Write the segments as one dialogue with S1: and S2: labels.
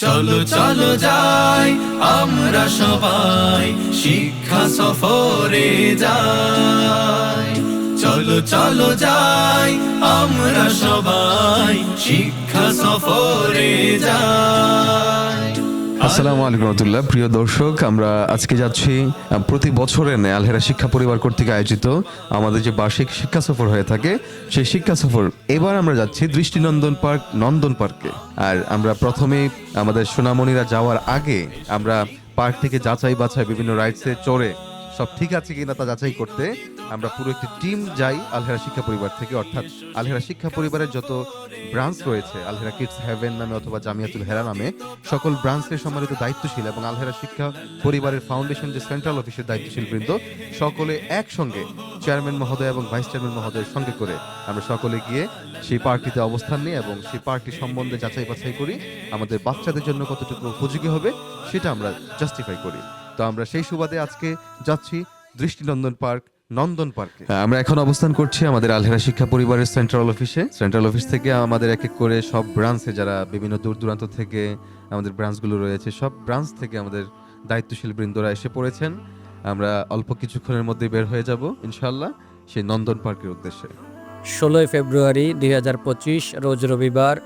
S1: চলো চলো যাই, আমরা সবাই শিক্ষা সফরে যাই। চলো চলো যাই, আমরা সবাই শিক্ষা সফরে যাই।
S2: আসসালামু আলাইকুম রহমতুল্লাহ প্রিয় দর্শক আমরা আজকে যাচ্ছি প্রতি বছরে আলহেরা শিক্ষা পরিবার কর্তৃক আয়োজিত আমাদের যে বার্ষিক শিক্ষা সফর হয়ে থাকে, সেই শিক্ষা সফর, এবার আমরা যাচ্ছি দৃষ্টিনন্দন পার্ক, নন্দন পার্কে। আর আমরা প্রথমে আমাদের সোনামণিরা যাওয়ার আগে আমরা পার্ক থেকে যাচাই বাছাই বিভিন্ন রাইডসে চড়ে, সব ঠিক আছে কিনা তা যাচাই করতে আমরা পুরো একটি টিম যাই আলহেরা শিক্ষা পরিবার থেকে, অর্থাৎ আলহেরা শিক্ষা পরিবারের যত ব্রাঞ্চ রয়েছে, আলহেরা কিডস হেভেন নামে অথবা জামিয়াতুল হেরা নামে, সকল ব্রাঞ্চের সম্মানিত দায়িত্বশীল এবং আলহেরা শিক্ষা পরিবারের ফাউন্ডেশন যে সেন্ট্রাল অফিসের দায়িত্বশীল বৃন্দ, সকলে একসঙ্গে চেয়ারম্যান মহোদয় এবং ভাইস চেয়ারম্যান মহোদয়ের সঙ্গে করে আমরা সকলে গিয়ে সেই পার্কটিতে অবস্থান নিই এবং সেই পার্কটি সম্বন্ধে যাচাই বাছাই করি, আমাদের বাচ্চাদের জন্য কতটুকু উপযোগী হবে সেটা আমরা জাস্টিফাই করি। তো আমরা সেই সুবাদে আজকে যাচ্ছি দৃষ্টিনন্দন পার্ক নন্দন পার্কে। আমরা এখন অবস্থান করছি আমাদের আলহেরা শিক্ষা পরিবারের সেন্ট্রাল অফিসে। সেন্ট্রাল অফিস থেকে আমাদের এক এক করে সব ব্রাঞ্চে যারা বিভিন্ন দূর দূরান্ত থেকে আমাদের ব্রাঞ্চগুলো রয়েছে সব ব্রাঞ্চ থেকে আমাদের দায়িত্বশীল বৃন্দরা এসে পড়েছেন। আমরা অল্প কিছুক্ষণের মধ্যে বের হয়ে যাব ইনশাল্লাহ সেই নন্দন পার্কের উদ্দেশ্যে।
S3: ষোলোই ফেব্রুয়ারি দুই হাজার পঁচিশ রোজ রবিবার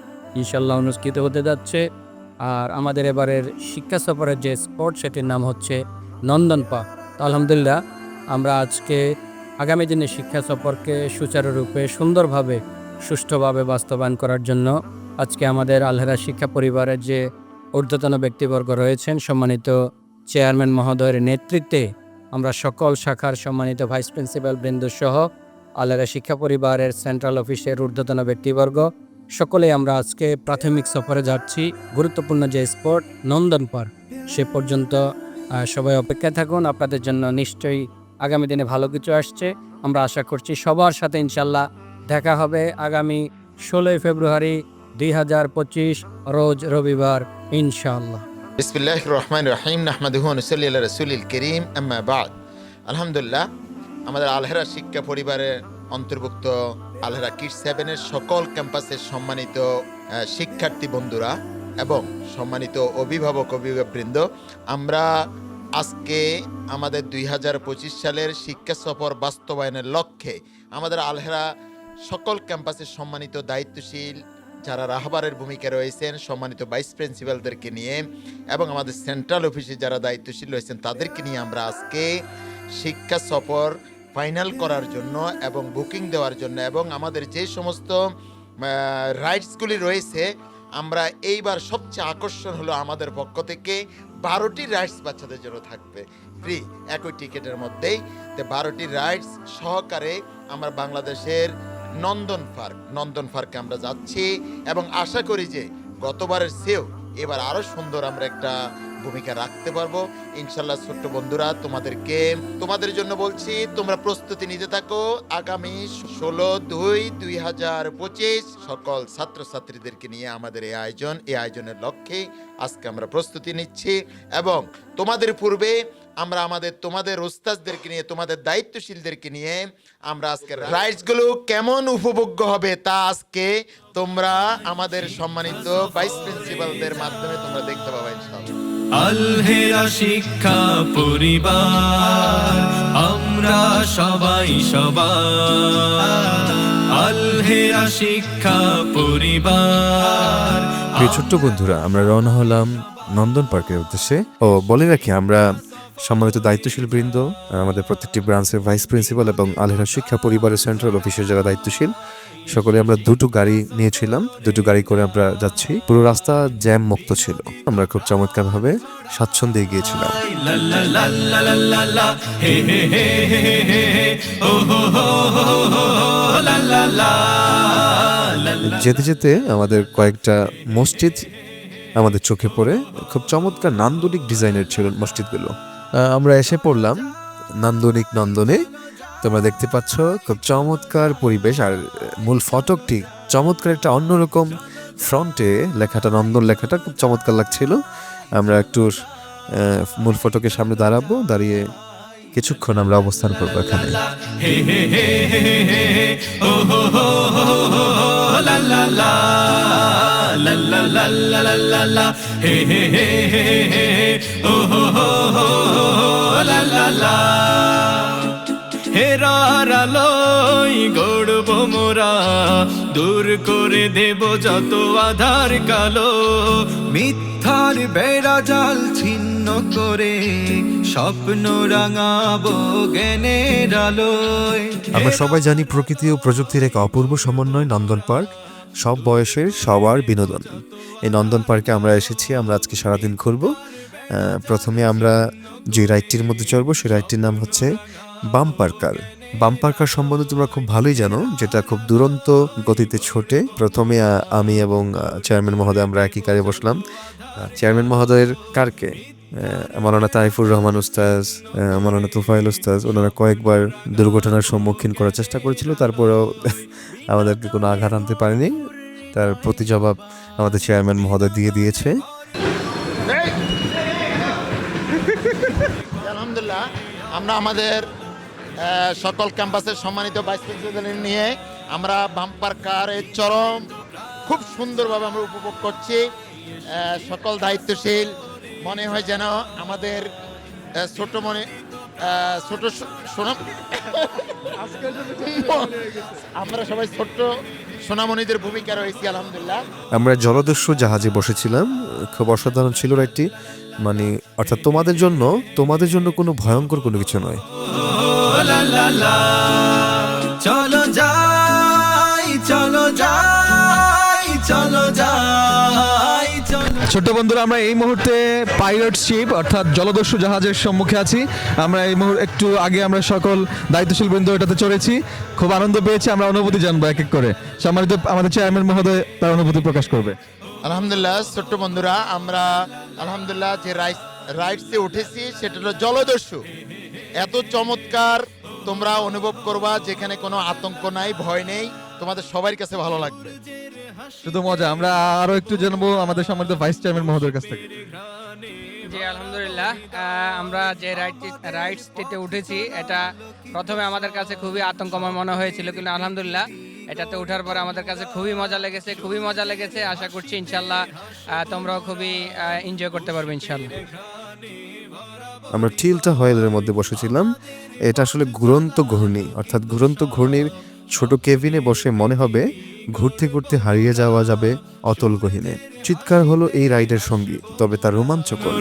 S3: ইনশাল্লাহ অনুষ্ঠিত হতে যাচ্ছে। আর আমাদের এবারের শিক্ষা সফরের যে স্পট সেটির নাম হচ্ছে নন্দন পার্ক। আলহামদুলিল্লাহ আমরা আজকে আগামী দিনে শিক্ষা সফরকে সুচারুরূপে, সুন্দরভাবে, সুষ্ঠুভাবে বাস্তবায়ন করার জন্য আজকে আমাদের আলহেরা শিক্ষা পরিবারের যে ঊর্ধ্বতন ব্যক্তিবর্গ রয়েছেন, সম্মানিত চেয়ারম্যান মহোদয়ের নেতৃত্বে আমরা সকল শাখার সম্মানিত ভাইস প্রিন্সিপাল বৃন্দ সহ আলেরা শিক্ষা পরিবারের সেন্ট্রাল অফিসের ঊর্ধ্বতন ব্যক্তিবর্গ সকলেই আমরা আজকে প্রাথমিক সফরে যাচ্ছি। গুরুত্বপূর্ণ যে স্পট নন্দন পার্ক সে পর্যন্ত সবাই অপেক্ষায় থাকুন। আপনাদের জন্য নিশ্চয়ই আগামী দিনে ভালো কিছু আসছে। আমরা আশা করছি সবার সাথে ইনশাল্লাহ দেখা হবে আগামী ষোলোই ফেব্রুয়ারি দুই হাজার পঁচিশ, রোজ রবিবার ইনশাল্লাহ
S4: বিসমিল্লাহ রহমান রহিম, নাহমাদুহ নসল্লি আল্লাহ রসুলিল করিম, আম্মা আলহামদুলিল্লাহ, আমাদের আলহেরা শিক্ষা পরিবারের অন্তর্ভুক্ত আলহেরা কিডস সেভেনের সকল ক্যাম্পাসের সম্মানিত শিক্ষার্থী বন্ধুরা এবং সম্মানিত অভিভাবক, অভিভাবকবৃন্দ, আমরা আজকে আমাদের দুই হাজার পঁচিশ সালের শিক্ষা সফর বাস্তবায়নের লক্ষ্যে আমাদের আলহেরা সকল ক্যাম্পাসের সম্মানিত দায়িত্বশীল যারা রাহবারের ভূমিকা রয়েছেন, সম্মানিত ভাইস প্রিন্সিপালদেরকে নিয়ে এবং আমাদের সেন্ট্রাল অফিসে যারা দায়িত্বশীল রয়েছেন, তাদেরকে নিয়ে আমরা আজকে শিক্ষা সফর ফাইনাল করার জন্য এবং বুকিং দেওয়ার জন্য এবং আমাদের যে সমস্ত রাইডসগুলি রয়েছে, আমরা এইবার সবচেয়ে আকর্ষণ হলো আমাদের পক্ষ থেকে বারোটি রাইডস বাচ্চাদের জন্য থাকবে। ফ্রি একই টিকিটের মধ্যেই। তো বারোটি রাইডস সহকারে আমরা বাংলাদেশের নন্দন পার্ক, নন্দন পার্কে আমরা যাচ্ছি এবং আশা করি যে গতবারের চেয়েও এবার আরও সুন্দর আমরা একটা ভূমিকা রাখতে পারব। ইনশাল্লাহ ছোট্ট বন্ধুরা, তোমাদেরকে, তোমাদের জন্য বলছি, তোমরা প্রস্তুতি নিতে থাকো আগামী ষোলো দুই দুই হাজার পঁচিশ। সকল ছাত্রছাত্রীদেরকে নিয়ে আমাদের এই আয়োজন, এই আয়োজনের লক্ষ্যে আজকে আমরা প্রস্তুতি নিচ্ছি এবং তোমাদের পূর্বে আমরা আমাদের, তোমাদের ওস্তাদদেরকে নিয়ে, তোমাদের দায়িত্বশীলদেরকে নিয়ে আমরা আজকে রাইডসগুলো কেমন উপভোগ্য হবে তা আজকে তোমরা আমাদের সম্মানিত ভাইস প্রিন্সিপালদের মাধ্যমে তোমরা দেখতে পাবে ইনশাআল্লাহ
S1: আলহেরা শিক্ষা পরিবার, আমরা সবাই সবার। আলহেরা শিক্ষা পরিবার
S5: ছোট্ট বন্ধুরা, আমরা রওনা হলাম নন্দন পার্কের উদ্দেশ্যে। ও, বলে রাখি, আমরা সম্মানিত দায়িত্বশীল বৃন্দ, আমাদের প্রত্যেকটি ব্রাঞ্চের ভাইস প্রিন্সিপাল এবং আলহেরা শিক্ষা পরিবারের সেন্ট্রাল অফিসের যারা দায়িত্বশীল, সকলে আমরা দুটো গাড়ি নিয়েছিলাম। দুটো গাড়ি করে আমরা যাচ্ছি। পুরো রাস্তা জ্যাম মুক্ত ছিল। আমরা খুব চমৎকার ভাবে স্বাচ্ছন্দ্যে গিয়েছিলাম যেতে যেতে আমাদের কয়েকটা মসজিদ আমাদের চোখে পড়ে। খুব চমৎকার নান্দনিক ডিজাইনের ছিল মসজিদগুলো। আমরা এসে পড়লাম নান্দনিক নন্দনে। তোমরা দেখতে পাচ্ছ খুব চমৎকার পরিবেশ। আর মূল ফটকটি চমৎকার একটা অন্যরকম ফ্রন্টে লেখাটা, নন্দন লেখাটা খুব চমৎকার লাগছিল। আমরা একটু মূল ফটকের সামনে দাঁড়াবো, দাঁড়িয়ে কিছুক্ষণ আমরা অবস্থান করব এখানে
S1: দূর করে দেব যত আধার কালো মিথ্যার বেড়া জাল ছিন্ন করে স্বপ্ন রাঙাবো জ্ঞানের আলোয়।
S5: আমরা সবাই জানি প্রকৃতি ও প্রযুক্তির এক অপূর্ব সমন্বয় নন্দন পার্ক। সব বয়সের সবার বিনোদন। এই নন্দন পার্কে আমরা এসেছি, আমরা আজকে সারাদিন ঘুরবো। প্রথমে আমরা যে রাইডটির মধ্যে চড়বো, সেই রাইডটির নাম হচ্ছে বাম্পার কার বাম্পার কার সম্বন্ধে তোমরা খুব ভালোই জানো, যেটা খুব দুরন্ত গতিতে ছোটে। প্রথমে আমি এবং চেয়ারম্যান মহোদয় আমরা একই কারে বসলাম। চেয়ারম্যান মহোদয়ের কারকে আহ, মাওলানা তাইফুর রহমান উস্তাজ আহ, মাওলানা তুফাইল উস্তাজ ওনারা কয়েকবার দুর্ঘটনার সম্মুখীন করার চেষ্টা করেছিল তারপরেও আমাদেরকে কোনো আঘাত আনতে পারেনি। তার প্রতি জবাব আমাদের চেয়ারম্যান মহোদয় দিয়ে দিয়েছে।
S4: আলহামদুলিল্লাহ। আমরা আমাদের সকল ক্যাম্পাসের সম্মানিত ভাইস প্রিন্সিপাল নিয়ে আমরা বাম্পার কারের চরম খুব সুন্দরভাবে আমরা উপভোগ করছি। সকল দায়িত্বশীল মনে হয় যেন আমাদের ছোট মনে ছোট সোনাম আমরা সবাই ছোট্ট সোনামণিদের ভূমিকা রয়েছি আলহামদুলিল্লাহ।
S5: আমরা জলদস্যু জাহাজে বসেছিলাম খুব অসাধারণ ছিল রাইডটি মানে অর্থাৎ তোমাদের জন্য তোমাদের জন্য কোনো ভয়ঙ্কর কোনো কিছু নয়।
S1: চলো যাই চলো যাই চলো যাই।
S2: ছোট্ট বন্ধুরা, আমরা এই মুহূর্তে পাইলট শিপ অর্থাৎ জলদস্যু জাহাজের সম্মুখে আছি। আমরা এই মুহূর্তে একটু আগে আমরা সকল দায়িত্বশীল বৃন্দ এটাতে চড়েছি। খুব আনন্দ পেয়েছি, আমরা অনুভূতি জানব এক এক করে। সম্মানিত আমাদের চেয়ারম্যান মহোদয় তার অনুভূতি প্রকাশ করবে।
S4: আলহামদুলিল্লাহ, ছোট্ট বন্ধুরা, আমরা আলহামদুলিল্লাহ যে রাইড রাইডসে উঠেছি, সেটা হলো জলদস্যু। এত চমৎকার তোমরা অনুভব করবা, যেখানে কোনো আতঙ্ক নাই, ভয় নেই। তোমাদের সবার কাছে ভালো লাগবে।
S2: শুধু মজা আমরা আরও একটু জানব আমাদের সম্মানিত ভাইস চেয়ারম্যান মহোদয়ের কাছ থেকে।
S3: জি আলহামদুলিল্লাহ। আমরা যে রাইডসটিতে উঠেছি এটা প্রথমে আমাদের কাছে খুবই আতঙ্কময় মনে হয়েছিল কিন্তু আলহামদুলিল্লাহ এটাতে ওঠার পরে আমাদের কাছে খুবই মজা লেগেছে খুবই মজা লেগেছে। আশা করছি ইনশাল্লাহ আহ, তোমরাও খুবই এনজয় করতে পারবে ইনশাল্লাহ।
S5: আমরা টিলটা হয়েলের মধ্যে বসেছিলাম। এটা আসলে ঘুরন্ত ঘূর্ণি অর্থাৎ ঘুরন্ত ঘূর্ণির ছোট কেবিনে বসে মনে হবে ঘুরতে ঘুরতে হারিয়ে যাওয়া যাবে অতল গহিনে। চিৎকার হলো এই রাইডের সঙ্গী তবে তার রোমাঞ্চকর।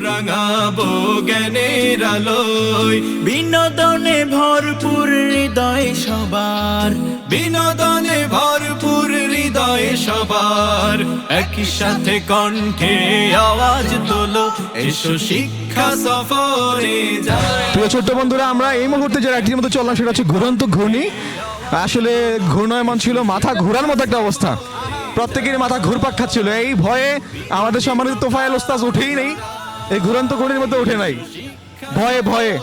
S1: বিনোদনে ভরপুর হৃদয় সবার। বিনোদনে ভরপুর হৃদয় সবার। একই সাথে কণ্ঠে আওয়াজ তোলো এসো শিক্ষা সফরে যায়।
S2: প্রিয় ছোট্ট বন্ধুরা আমরা এই মুহূর্তে যে রাইডটির মতো চললাম সেটা হচ্ছে ঘুরন্ত ঘূর্ণি। আসলে ঘূর্ণয়মান ছিল মাথা ঘোরার মতো একটা অবস্থা। প্রত্যেকের মাথা ঘুরপাক খাচ্ছিল। এই ভয়ে আমাদের সম্মানিত তোফায়েল ওস্তাজ উঠেই নেই। এই ঘুরন্ত ঘূর্ণির মধ্যে উঠে নাই। ভয়ে ভয়ে।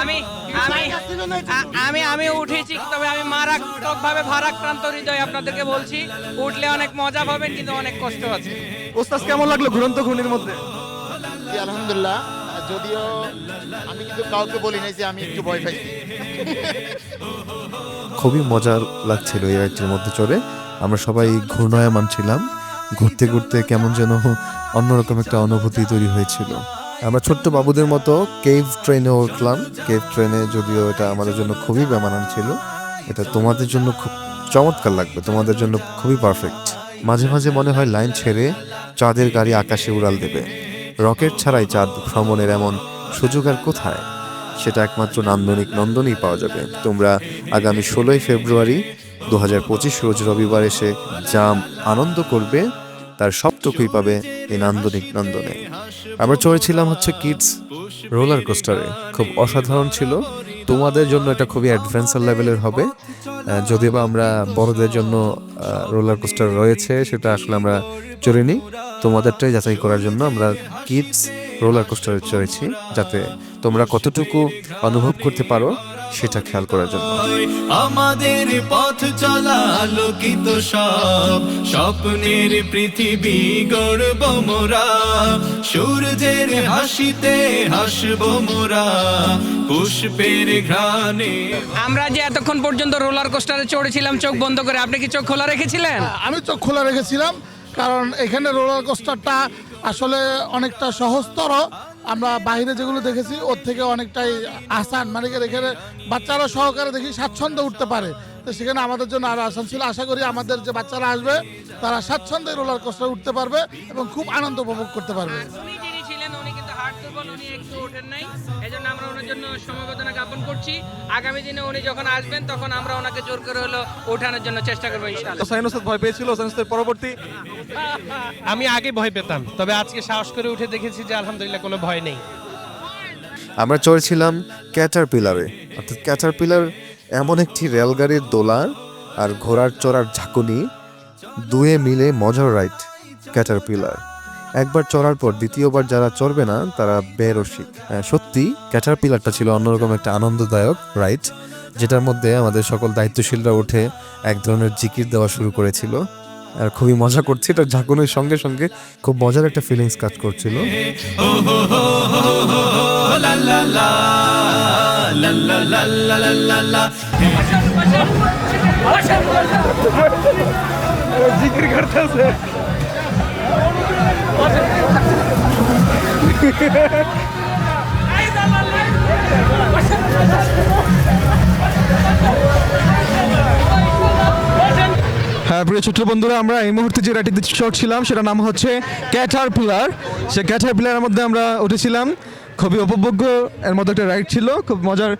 S3: আমি আমি আমি আমি উঠেছি তবে আমি মারাত্মক ভাবে ভারাক্রান্ত হৃদয় আপনাদেরকে বলছি। উঠলে অনেক মজা পাবেন কিন্তু অনেক কষ্ট আছে।
S2: ওস্তাজ কেমন লাগল ঘুরন্ত ঘূর্ণির মধ্যে?
S4: আলহামদুলিল্লাহ। যদিও আমি কিন্তু কাউকে বলি নাই যে আমি একটু ভয় পাইছি।
S5: খুবই মজার লাগছিল এই রাইডটির মধ্যে চড়ে। আমরা সবাই ঘূর্ণায়মান ছিলাম। ঘুরতে ঘুরতে কেমন যেন অন্যরকম একটা অনুভূতি তৈরি হয়েছিল। আমরা ছোট্ট বাবুদের মতো কেভ ট্রেনে উঠলাম। কেভ ট্রেনে যদিও এটা আমাদের জন্য খুবই বেমানান ছিল। এটা তোমাদের জন্য খুব চমৎকার লাগবে। তোমাদের জন্য খুবই পারফেক্ট মাঝে মাঝে মনে হয় লাইন ছেড়ে চাঁদের গাড়ি আকাশে উড়াল দেবে। রকেট ছাড়াই চাঁদ ভ্রমণের এমন সুযোগ আর কোথায়? সেটা একমাত্র নান্দনিক নন্দনেই পাওয়া যাবে। তোমরা আগামী ষোলোই ফেব্রুয়ারি দু হাজার পঁচিশ রোজ রবিবার এসে জাম আনন্দ করবে, তার সবটুকুই পাবে এই নান্দনিক নন্দনে। আমরা চড়েছিলাম হচ্ছে কিডস রোলার কোস্টারে। খুব অসাধারণ ছিল। তোমাদের জন্য এটা খুবই অ্যাডভেঞ্চার লেভেলের হবে। যদিও বা আমরা বড়দের জন্য রোলার কোস্টার রয়েছে, সেটা আসলে আমরা চড়িনি। তোমাদেরটাই যাচাই করার জন্য আমরা কিডস রোলার কোস্টারে চড়েছি যাতে তোমরা কতটুকু অনুভব করতে পারো সেটা খেয়াল করার জন্য।
S1: আমাদের পথ চলা আলোকিত সব স্বপ্নের পৃথিবী গড়ব মোরা সূর্যের হাসিতে হাসব মোরা পুষ্পের ঘ্রাণে।
S3: আমরা যে এতক্ষণ পর্যন্ত রোলার কোস্টারে চড়েছিলাম চোখ বন্ধ করে আপনি কি চোখ খোলা রেখেছিলেন?
S6: আমি চোখ খোলা রেখেছিলাম কারণ এখানে রোলার কোস্টারটা আসলে অনেকটা সহজতর। আমরা বাহিরে যেগুলো দেখেছি, ওর থেকে অনেকটাই আসান। মানে এখানে বাচ্চারা সহকারে দেখি স্বাচ্ছন্দ্যে উঠতে পারে। তো সেখানে আমাদের জন্য আরও আসান ছিল। আশা করি আমাদের যে বাচ্চারা আসবে, তারা স্বাচ্ছন্দ্যে রোলার কোস্টার উঠতে পারবে এবং খুব আনন্দ উপভোগ করতে পারবে।
S3: কিন্তু উনি একটু ওঠেন নাই। এজন্য আমরা ওনার জন্য সমবেদনা জ্ঞাপন করছি। আগামী দিনে উনি যখন আসবেন তখন আমরা ওনাকে জোর করে হলো ওঠানোর জন্য চেষ্টা করব ইনশাআল্লাহ।
S7: হোসাইন ওস্তাদ ভয় পেয়েছিল হোসাইন ওস্তাদ পরবর্তী। আমি আগে ভয় পেতাম তবে আজকে সাহস করে উঠে দেখেছি যে আলহামদুলিল্লাহ কোনো ভয় নেই।
S5: আমরা চড়ছিলাম ক্যাটার পিলারে অর্থাৎ ক্যাটার পিলার এমন একটি রেলগাড়ির দোলা আর ঘোড়ার চড়ার ঝাঁকুনি দুয়ে মিলে মজার রাইড ক্যাটার পিলার একবার চড়ার পর দ্বিতীয়বার যারা চড়বে না তারা বেরসিক। সত্যি ক্যাটার পিলারটা ছিল অন্যরকম একটা আনন্দদায়ক রাইড যেটার মধ্যে আমাদের সকল দায়িত্বশীলরা উঠে এক ধরনের জিকির দেওয়া শুরু করেছিল। আর খুবই মজা করছে এটা ঝাঁকুনির সঙ্গে সঙ্গে খুব মজার একটা ফিলিংস কাজ করছিল।
S1: হো
S8: হ্যাঁ প্রিয় ছোট্ট বন্ধুরা, আমরা এই মুহূর্তে যে রাইটিতে ছিলাম, সেটার নাম হচ্ছে ক্যাটার পিলার সে ক্যাটার পিলারের মধ্যে আমরা উঠেছিলাম। খুবই উপভোগ্য। এর মধ্যে একটা রাইড ছিল খুব মজার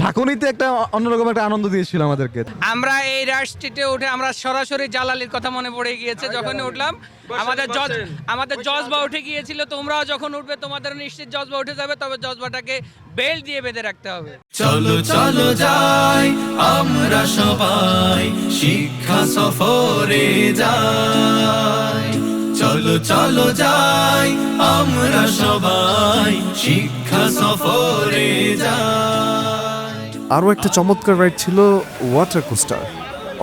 S8: ঝাঁকুনিতে একটা অন্যরকম একটা আনন্দ দিয়েছিল আমাদেরকে।
S3: আমরা এই রাইডসটিতে উঠে আমরা সরাসরি জালালির কথা মনে পড়ে গিয়েছে যখনই উঠলাম আমাদের জজ আমাদের জজবা উঠে গিয়েছিল তোমরাও যখন উঠবে তোমাদের নিশ্চিত জজবা উঠে যাবে তবে জজবাটাকে বেল্ট দিয়ে বেঁধে রাখতে হবে।
S1: চলো চলো যাই আমরা সবাই শিক্ষা সফরে যাই। চলো চলো যাই, আমরা সবাই শিক্ষা সফরে যাই।
S5: আরও একটা চমৎকার রাইড ছিল ওয়াটার কোস্টার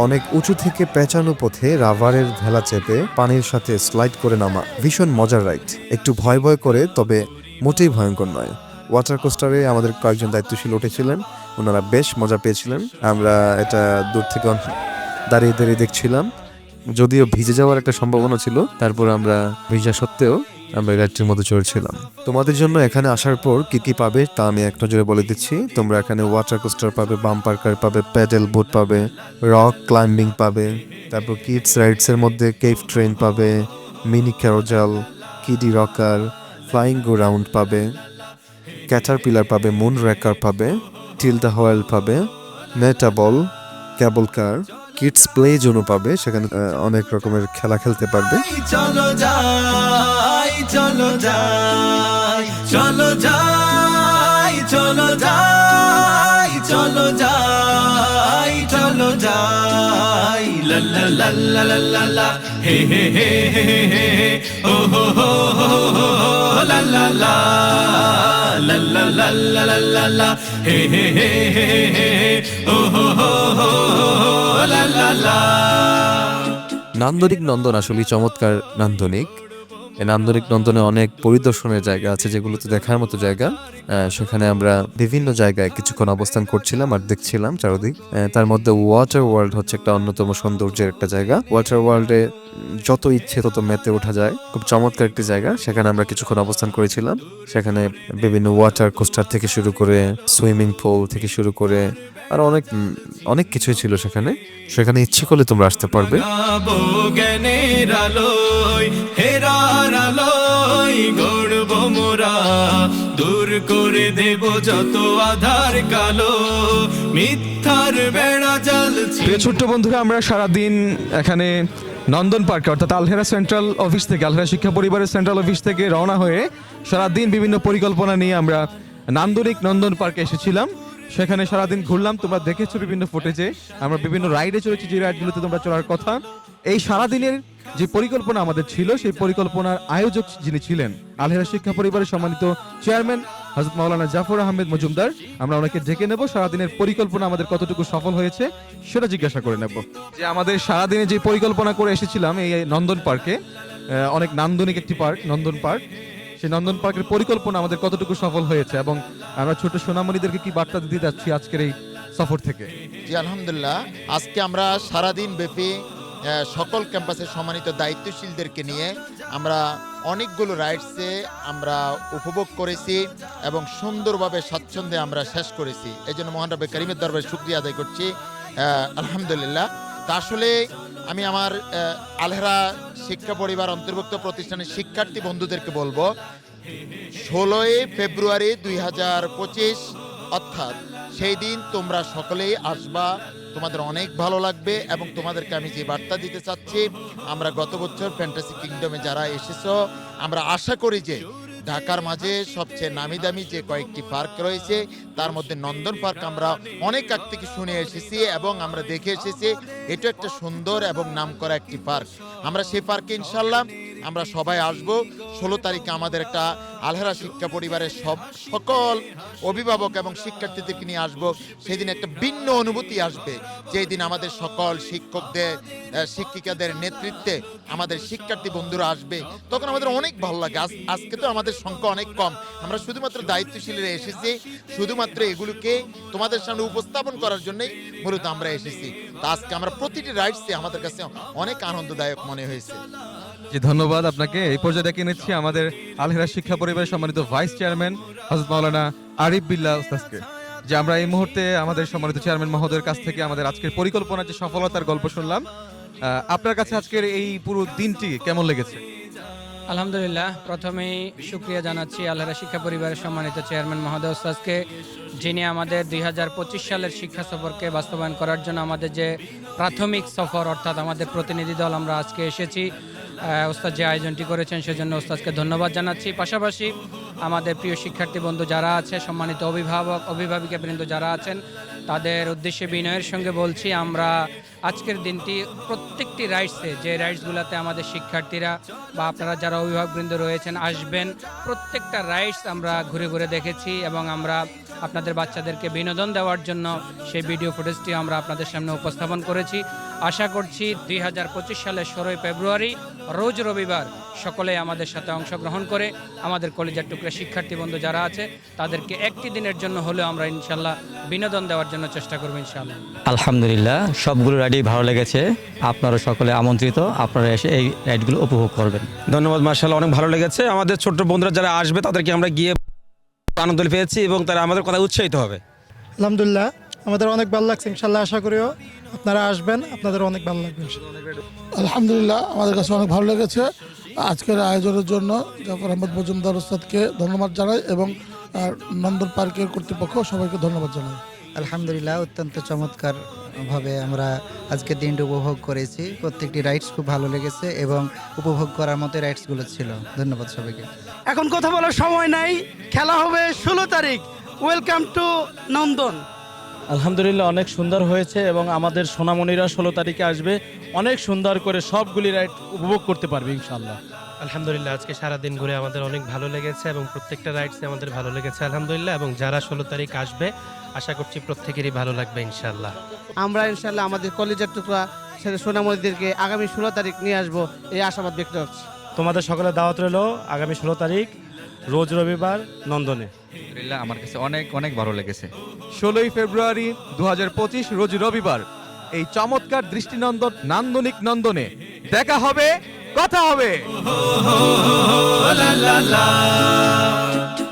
S5: অনেক উঁচু থেকে পেঁচানো পথে রাবারের ভেলা চেপে পানির সাথে স্লাইড করে নামা ভীষণ মজার রাইড একটু ভয় ভয় করে, তবে মোটেই ভয়ঙ্কর নয়। ওয়াটার কোস্টারে আমাদের কয়েকজন দায়িত্বশীল উঠেছিলেন, ওনারা বেশ মজা পেয়েছিলেন। আমরা এটা দূর থেকে দাঁড়িয়ে দাঁড়িয়ে দেখছিলাম। যদিও ভিজে যাওয়ার একটা সম্ভাবনা ছিল, তারপর আমরা ভিজা সত্ত্বেও আমরা রাইডটির মধ্যে চড়ছিলাম। তোমাদের জন্য এখানে আসার পর কি কি পাবে তা আমি এক নজরে বলে দিচ্ছি। তোমরা এখানে ওয়াটার কোস্টার পাবে বাম্পার পাবে প্যাডেল বোট পাবে রক ক্লাইম্বিং পাবে, তারপর কিডস রাইডস এর মধ্যে কেভ ট্রেন পাবে mini carousel kiddie rocker flying go round পাবে ক্যাটার পিলার পাবে মুন রেকার পাবে টিলদা হোয়েল পাবে মেটাবল ক্যাবল কার কিডস প্লে জোনও পাবে, সেখানে অনেক রকমের খেলা খেলতে পারবে।
S1: চলো যাই চলো যাই চলো যাই চলো যাই। চলো যাই চলো যাই হে হে হে হে হে ও হো হো হো লাল্লা লা লাল্লা হে হে হে হে হে ও হো হো হো
S5: নান্দনিক নন্দন আসলে চমৎকার নান্দনিক নান্দনিক নন্দনে অনেক পরিদর্শনের জায়গা আছে, যেগুলোতে দেখার মতো জায়গা। সেখানে আমরা বিভিন্ন জায়গায় কিছুক্ষণ অবস্থান করছিলাম আর দেখছিলাম চারদিক। তার মধ্যে ওয়াটার ওয়ার্ল্ড হচ্ছে একটা অন্যতম সৌন্দর্যের একটা জায়গা। ওয়াটার ওয়ার্ল্ডে যত ইচ্ছে তত মেতে ওঠা যায়। খুব চমৎকার একটি জায়গা। সেখানে আমরা কিছুক্ষণ অবস্থান করেছিলাম। সেখানে বিভিন্ন ওয়াটার কোস্টার থেকে শুরু করে সুইমিং পুল থেকে শুরু করে আর অনেক অনেক কিছুই ছিল সেখানে। সেখানে ইচ্ছে করলে তোমরা আসতে পারবে।
S1: গড়ব মোরা। দূর করে দেব যত আধার কালো। মিথ্যার বেড়া জাল
S8: ছোট্ট বন্ধুরা, আমরা সারাদিন এখানে নন্দন পার্কে, অর্থাৎ আলহেরা সেন্ট্রাল অফিস থেকে, আলহেরা শিক্ষা পরিবারের সেন্ট্রাল অফিস থেকে রওনা হয়ে সারাদিন বিভিন্ন পরিকল্পনা নিয়ে আমরা নান্দনিক নন্দন পার্কে এসেছিলাম। সেখানে সারাদিন ঘুরলাম, তোমরা দেখেছ বিভিন্ন ফুটেজে আমরা বিভিন্ন রাইডে চলেছি যে রাইডগুলোতে তোমরা চলার কথা। এই সারাদিনের যে পরিকল্পনা আমাদের ছিল, সেই পরিকল্পনার আয়োজক যিনি ছিলেন, আলহেরা শিক্ষা পরিবারের সম্মানিত চেয়ারম্যান হজরত মাওলানা জাফর আহমেদ মজুমদার, আমরা ওনাকে ডেকে নেব। সারাদিনের পরিকল্পনা আমাদের কতটুকু সফল হয়েছে, সেটা জিজ্ঞাসা করে নেব। যে আমাদের সারাদিনে যে পরিকল্পনা করে এসেছিলাম, এই নন্দন পার্কে অনেক নান্দনিক একটি পার্ক, নন্দন পার্ক, সেই নন্দন পার্কের পরিকল্পনা আমাদের কতটুকু সফল হয়েছে এবং আমরা ছোট সোনামণিদেরকে কি বার্তা দিতে যাচ্ছি আজকের এই সফর থেকে?
S4: জি, আলহামদুলিল্লাহ। আজকে আমরা সারাদিন ব্যাপী সকল ক্যাম্পাসের সম্মানিত দায়িত্বশীলদেরকে নিয়ে আমরা অনেকগুলো রাইডসে আমরা উপভোগ করেছি এবং সুন্দরভাবে স্বাচ্ছন্দ্যে আমরা শেষ করেছি। এই জন্য মহান রব্বে করিমের দরবারে শুক্রিয়া আদায় করছি। আলহামদুলিল্লাহ। তা আসলে আমি আমার আলহেরা শিক্ষা পরিবার অন্তর্ভুক্ত প্রতিষ্ঠানের শিক্ষার্থী বন্ধুদেরকে বলব, ষোলোই ফেব্রুয়ারি দুই হাজার পঁচিশ অর্থাৎ সেই দিন তোমরা সকলেই আসবা। তোমাদের অনেক ভালো লাগবে এবং তোমাদেরকে আমি যে বার্তা দিতে চাচ্ছি, আমরা গত বছর ফ্যান্টাসি কিংডমে যারা এসেছ, আমরা আশা করি যে ঢাকার মাঝে সবচেয়ে নামি দামি যে কয়েকটি পার্ক রয়েছে, তার মধ্যে নন্দন পার্ক আমরা অনেক আগ থেকে শুনে এসেছি এবং আমরা দেখে এসেছি। এটা একটা সুন্দর এবং নামকরা একটি পার্ক। আমরা সেই পার্কে ইনশাল্লাহ আমরা সবাই আসব। ষোলো তারিখে আমাদের একটা আলহেরা শিক্ষা পরিবারের সব সকল অভিভাবক এবং শিক্ষার্থীদেরকে নিয়ে আসব। সেদিন একটা ভিন্ন অনুভূতি আসবে। যেই দিন আমাদের সকল শিক্ষকদের শিক্ষিকাদের নেতৃত্বে আমাদের শিক্ষার্থী বন্ধুরা আসবে, তখন আমাদের অনেক ভালো লাগে। আজ- আজকে তো আমাদের সংখ্যা অনেক কম। আমরা শুধুমাত্র দায়িত্বশীলেরা এসেছি। শুধুমাত্র এগুলোকে তোমাদের সামনে উপস্থাপন করার জন্যই মূলত আমরা এসেছি। আজকে আমরা প্রতিটি রাইডসে আমাদের কাছে অনেক আনন্দদায়ক মনে হয়েছে।
S8: জি, ধন্যবাদ আপনাকে। এই পর্যায়ে ডেকে নিচ্ছি আমাদের আলহেরা শিক্ষা পরিবারের সম্মানিত ভাইস চেয়ারম্যান হজরত মাওলানা আরিফ বিল্লাহ উস্তাদকে। যে আমরা এই মুহূর্তে আমাদের সম্মানিত চেয়ারম্যান মহোদয়ের কাছ থেকে আমাদের আজকের পরিকল্পনার যে সফলতার গল্প শুনলাম আপনার কাছে আজকের এই পুরো দিনটি কেমন লেগেছে?
S3: আলহামদুলিল্লাহ, প্রথমেই শুক্রিয়া জানাচ্ছি আল্লাহরা শিক্ষা পরিবারের সম্মানিত চেয়ারম্যান মহোদয় ওস্তাদকে যিনি আমাদের দুই হাজার পঁচিশ সালের শিক্ষা সফরকে বাস্তবায়ন করার জন্য আমাদের যে প্রাথমিক সফর, অর্থাৎ আমাদের প্রতিনিধি দল আমরা আজকে এসেছি। ওস্তাদ যে আয়োজনটি করেছেন, সেজন্য ওস্তাদকে ধন্যবাদ জানাচ্ছি। পাশাপাশি আমাদের প্রিয় শিক্ষার্থী বন্ধু যারা আছে, সম্মানিত অভিভাবক, অভিভাবিকা বৃন্দ যারা আছেন, তাদের উদ্দেশ্যে বিনয়ের সঙ্গে বলছি, আমরা আজকের দিনটি প্রত্যেকটি রাইডসে যে রাইডসগুলোতে আমাদের শিক্ষার্থীরা বা আপনারা যারা অভিভাবকবৃন্দ রয়েছেন, আসবেন, প্রত্যেকটা রাইডস আমরা ঘুরে ঘুরে দেখেছি এবং আমরা আপনাদের বাচ্চাদেরকে বিনোদন দেওয়ার জন্য সেই ভিডিও ফুটেজটি আমরা আপনাদের সামনে উপস্থাপন করেছি। আশা করছি দুই হাজার পঁচিশ সালের ষোলোই ফেব্রুয়ারি রোজ রবিবার সকলে আমাদের সাথে অংশগ্রহণ করে আমাদের কলেজের টুকরা শিক্ষার্থী বন্ধু যারা আছে তাদেরকে একটি দিনের জন্য হলেও আমরা ইনশাল্লাহ বিনোদন দেওয়ার জন্য চেষ্টা করব ইনশাল্লাহ।
S9: আলহামদুলিল্লাহ সবগুলো রাইডই ভালো লেগেছে। আপনারা সকলে আমন্ত্রিত আপনারা এসে এই রাইডগুলো উপভোগ করবেন।
S10: ধন্যবাদ মার্শাল অনেক ভালো লেগেছে। আমাদের ছোট্ট বন্ধুরা যারা আসবে তাদেরকে আমরা গিয়ে আনন্দ পেয়েছি এবং তারা আমাদের কথা উৎসাহিত হবে।
S11: আলহামদুলিল্লাহ আমাদের অনেক ভালো লাগছে ইনশাল্লাহ আশা করিও। আপনারা আসবেন আপনাদের অনেক ভালো লাগবে
S6: আলহামদুলিল্লাহ আমাদের কাছে অনেক ভালো লেগেছে। আজকের আয়োজনের জন্য জাফর আহমদ মজুমদার ওস্তাদকে ধন্যবাদ জানাই এবং নন্দন পার্কের কর্তৃপক্ষ সবাইকে ধন্যবাদ জানাই।
S12: আলহামদুলিল্লাহ অত্যন্ত চমৎকার ভাবে আমরা আজকে দিনটা উপভোগ করেছি। প্রত্যেকটি রাইডস খুব ভালো লেগেছে এবং উপভোগ করার মতো রাইডসগুলো ছিল। ধন্যবাদ সবাইকে।
S11: এখন কথা বলার সময় নাই। খেলা হবে ষোলো তারিখ। ওয়েলকাম টু নন্দন
S9: আলহামদুলিল্লাহ অনেক সুন্দর হয়েছে এবং আমাদের সোনামণিরা ষোলো তারিখে আসবে। অনেক সুন্দর করে সবগুলি রাইড উপভোগ করতে পারবে ইনশাল্লাহ
S7: আলহামদুলিল্লাহ আজকে সারা দিন ঘুরে আমাদের অনেক ভালো লেগেছে এবং প্রত্যেকটা রাইডসে আমাদের ভালো লেগেছে আলহামদুলিল্লাহ এবং যারা ষোলো তারিখ আসবে আশা করছি প্রত্যেকেরই ভালো লাগবে ইনশাল্লাহ
S11: আমরা ইনশাল্লাহ আমাদের কলেজের টুকরা সেটা সোনামণিদেরকে আগামী ষোলো তারিখ নিয়ে আসব এই আশাবাদ ব্যক্ত করছি।
S9: তোমাদের সকলে দাওয়াত রইল আগামী ষোলো তারিখ। রোজ রবিবার নন্দনে।
S8: আমার কাছে অনেক অনেক ভালো লেগেছে। ষোলোই ফেব্রুয়ারি দু হাজার পঁচিশ রোজ রবিবার এই চমৎকার দৃষ্টিনন্দন নান্দনিক নন্দনে। দেখা হবে কথা হবে।
S1: la la la